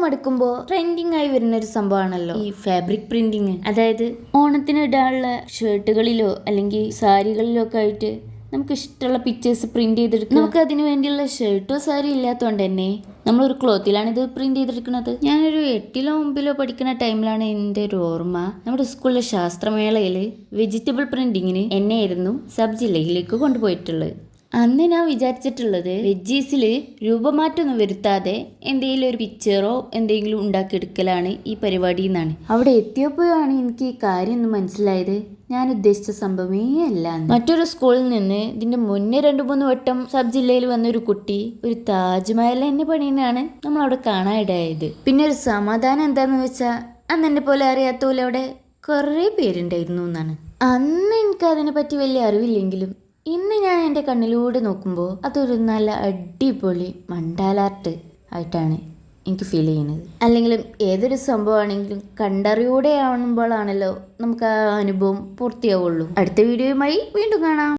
കാലം അടുക്കുമ്പോൾ ട്രെൻഡിങ് ആയി വരുന്ന ഒരു സംഭവമാണല്ലോ. ഈ ഫാബ്രിക് പ്രിന്റിങ് അതായത് ഓണത്തിന് ഇടാനുള്ള ഷർട്ടുകളിലോ അല്ലെങ്കിൽ സാരികളിലോ ഒക്കെ ആയിട്ട് നമുക്ക് ഇഷ്ടമുള്ള പിക്ചേഴ്സ് പ്രിന്റ് ചെയ്തെടുക്കാം നമുക്ക് അതിനു വേണ്ടിയുള്ള ഷർട്ടോ സാരി ഇല്ലാത്തതുകൊണ്ട് തന്നെ നമ്മളൊരു ക്ലോത്തിലാണ് ഇത് പ്രിന്റ് ചെയ്തെടുക്കുന്നത്. ഞാനൊരു എട്ടിലോ ഒമ്പിലോ പഠിക്കുന്ന ടൈമിലാണ് എന്റെ ഒരു ഓർമ്മ. നമ്മുടെ സ്കൂളിലെ ശാസ്ത്രമേളയിൽ വെജിറ്റബിൾ പ്രിന്റിങ്ങിന് എന്നെയായിരുന്നു സബ് ജില്ലയിലേക്ക് കൊണ്ടുപോയിട്ടുള്ളത്. അന്ന് ഞാൻ വിചാരിച്ചിട്ടുള്ളത് വെജീസിൽ രൂപമാറ്റമൊന്നും വരുത്താതെ എന്തെങ്കിലും ഒരു പിക്ചറോ എന്തെങ്കിലും ഉണ്ടാക്കിയെടുക്കലാണ് ഈ പരിപാടി എന്നാണ്. അവിടെ എത്തിയപ്പോഴാണ് എനിക്ക് ഈ കാര്യം ഒന്ന് മനസ്സിലായത്. ഞാൻ ഉദ്ദേശിച്ച സംഭവമേ അല്ല മറ്റൊരു സ്കൂളിൽ നിന്ന് ഇതിന്റെ മുന്നേ രണ്ടു മൂന്ന് വട്ടം സബ് ജില്ലയിൽ വന്ന ഒരു കുട്ടി ഒരു താജ്മഹൽ എന്നെ പണിയാണ് നമ്മൾ അവിടെ കാണാനിടയായത്. പിന്നെ ഒരു സമാധാനം എന്താന്ന് വെച്ചാൽ അന്ന് എന്നെ പോലെ അറിയാത്ത പോലെ അവിടെ കുറേ പേരുണ്ടായിരുന്നു എന്നാണ്. അന്ന് എനിക്ക് അതിനെ പറ്റി വലിയ അറിവില്ലെങ്കിലും ഇന്ന് ഞാൻ എന്റെ കണ്ണിലൂടെ നോക്കുമ്പോൾ അതൊരു നല്ല അടിപൊളി മണ്ടാലാർട്ട് ആയിട്ടാണ് എനിക്ക് ഫീൽ ചെയ്യുന്നത്. അല്ലെങ്കിലും ഏതൊരു സംഭവമാണെങ്കിലും കണ്ടറിയൂടെ ആവുമ്പോഴാണല്ലോ നമുക്ക് ആ അനുഭവം പൂർത്തിയാവുള്ളൂ. അടുത്ത വീഡിയോയുമായി വീണ്ടും കാണാം.